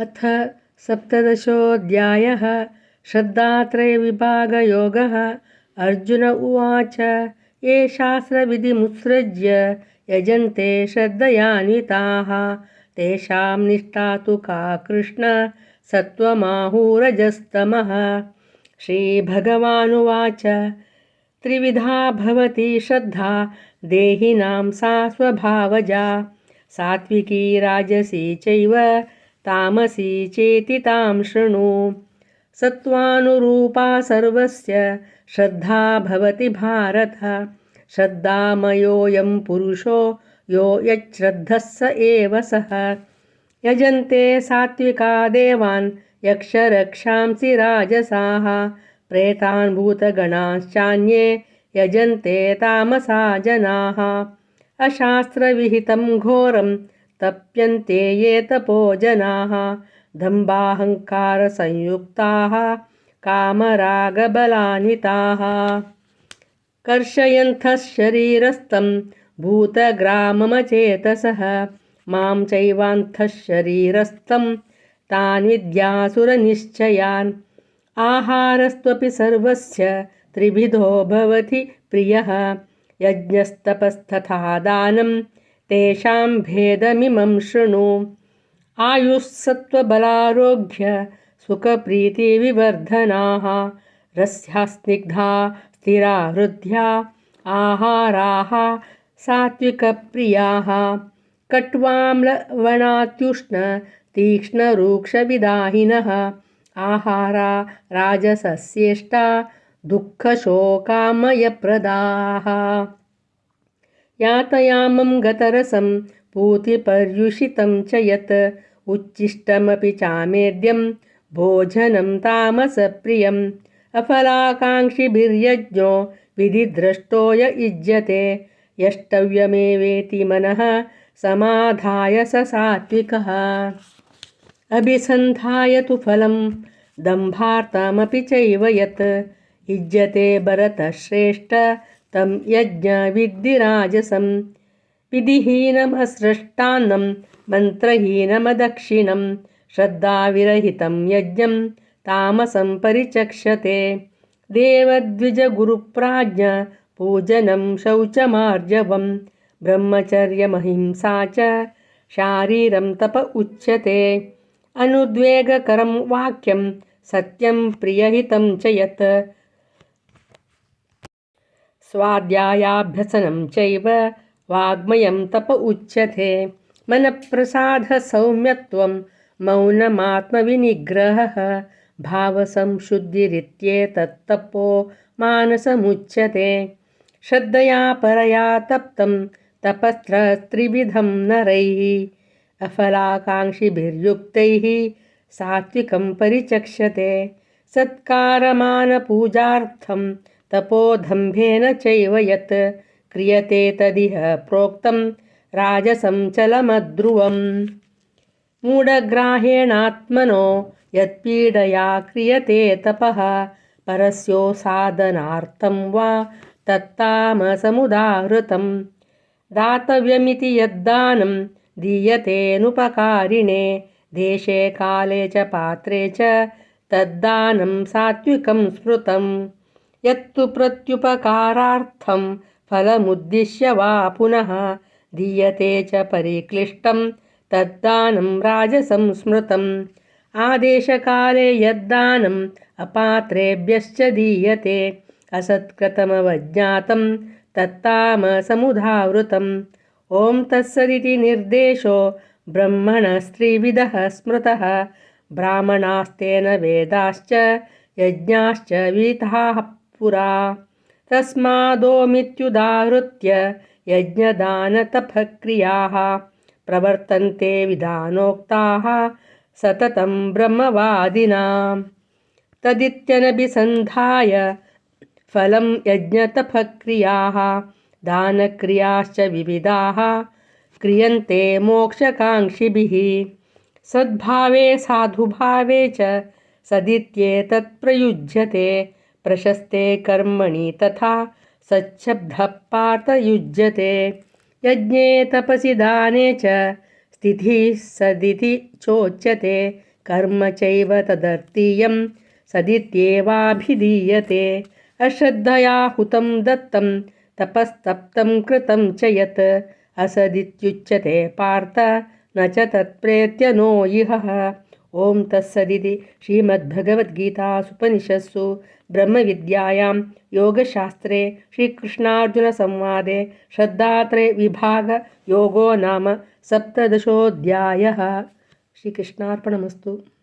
अथ सप्तदशोऽध्यायः श्रद्धात्रयविभागयोगः। अर्जुन उवाच, ये शास्त्रविधिमुत्सृज्य यजन्ते श्रद्धयान्विताः तेषां निष्ठा तु का कृष्ण सत्त्वमाहुरजस्तमः। श्रीभगवानुवाच, त्रिविधा भवति श्रद्धा, देहिनां सा स्वभावजा। सात्विकी राजसी चैव तामसी चेति तां शृणु। सत्त्वानुरूपा सर्वस्य, श्रद्धा भवति भारत। श्रद्धामयोऽयं पुरुषो, यो यच्छ्रद्धः स एव सः। यजन्ते सात्विका देवान्, यक्षरक्षांसि राजसाः। प्रेतान् भूतगणाश्चान्ये यजन्ते तामसा जनाः। अशास्त्रविहितं घोरं तप्यन्ते ये तपो जनाः दम्बाहङ्कारसंयुक्ताः कामरागबलान्विताः। कर्षयन्तः शरीरस्थं भूतग्राममचेतसः मां चैवान्तः शरीरस्थं तान् विद्यासुरनिश्चयान्। आहारस्त्वपि सर्वस्य त्रिविधो भवति प्रियः यज्ञस्तपस्तथा दानं तेषां भेदमिमं शृणु। आयुःसत्त्वबलारोग्य, सुखप्रीतिविवर्धनाः रस्या स्निग्धा स्थिरा हृद्या आहाराः, सात्विकप्रियाः, कट्वाम्लवणात्युष्ण, तीक्ष्णरूक्षविदाहिनः, आहारा, राजसस्येष्टा, दुःखशोकामयप्रदाः। यातयामं गतरसं पूतिपर्युषितं च यत् उच्छिष्टमपि चामेद्यं भोजनं तामसप्रियम्। अफलाकाङ्क्षिभिर्यज्ञो विधिद्रष्टो य युज्यते यष्टव्यमेवेति मनः समाधाय स सात्विकः। अभिसन्धाय तु फलं दम्भार्थमपि चैव यत् युज्यते भरतश्रेष्ठ तं यज्ञविद्धिराजसं विधिहीनमसृष्टान्नं मन्त्रहीनमदक्षिणं श्रद्धाविरहितं यज्ञं तामसं परिचक्षते। देवद्विजगुरुप्राज्ञ पूजनं शौचमार्जवं ब्रह्मचर्यमहिंसा च शारीरं तप उच्यते। अनुद्वेगकरं वाक्यं सत्यं प्रियहितं च यत् स्वाध्यायाभ्यसनं चैव वाग्मयं तप उच्यते। मनःप्रसादसौम्यत्वं मौनमात्मविनिग्रहः भावसंशुद्धिरित्येतत्तपो मानसमुच्यते। श्रद्धया परया तप्तं तपस्त्रस्त्रिविधं नरैः अफलाकाङ्क्षिभिर्युक्तैः सात्विकं परिचक्षते। सत्कारमानपूजार्थं तपोधम्भेन चैव यत् क्रियते तदिह प्रोक्तं राजसञ्चलमध्रुवम्। मूढग्राहेणात्मनो यत्पीडया क्रियते तपः परस्योसाधनार्थं वा तत्तामसमुदाहृतं दातव्यमिति यद्दानं दीयतेऽनुपकारिणे देशे काले च पात्रे च तद्दानं सात्विकं स्मृतं यत्तु प्रत्युपकारार्थं फलमुद्दिश्य वा पुनः दीयते च परिक्लिष्टं तद्दानं राजसंस्मृतम्। आदेशकाले यद्दानम् अपात्रेभ्यश्च दीयते असत्कृतमवज्ञातं तत्तामसमुधावृतम्। ॐ तत्सदिति निर्देशो ब्रह्मणस्त्रिविधः स्मृतः ब्राह्मणास्तेन वेदाश्च यज्ञाश्च विधाः पुरा। तस्मादोमित्युदाहृत्य यज्ञदानतपक्रियाः प्रवर्तन्ते विधानोक्ताः सततं ब्रह्मवादिनां। तदित्यनभिसन्धाय फलं यज्ञतपक्रियाः दानक्रियाश्च विविधाः क्रियन्ते मोक्षकाङ्क्षिभिः। सद्भावे साधुभावे च सदित्येतत् प्रयुज्यते। प्रशस्ते कर्मणि तथा सच्छब्दः पार्थयुज्यते। यज्ञे तपसि दाने च, स्थितिः सदिति चोच्यते। कर्म चैव तदर्थीयं सदित्येवाभिधीयते। अश्रद्धया हुतं दत्तं, तपस्तप्तं कृतं च यत् असदित्युच्यते पार्थ, न च तत्प्रेत्य नो इहः। ಓಂ ತತ್ಸದಿತಿ ಶ್ರೀಮದ್ಭಗವದ್ಗೀತಾಸುಪನಿಷತ್ಸು ಬ್ರಹ್ಮವಿದ್ಯಾಯಾಂ ಯೋಗಶಾಸ್ತ್ರೇ ಶ್ರೀಕೃಷ್ಣಾರ್ಜುನ ಶ್ರೀಕೃಷ್ಣಾರ್ಜುನಸಂವಾದೆ ಶ್ರದ್ಧಾತ್ರೆ ವಿಭಾಗ ಯೋಗೋ ನಾಮ ಸಪ್ತದಶೋಧ್ಯಾಯ. ಶ್ರೀಕೃಷ್ಣಾರ್ಪಣಮಸ್ತು.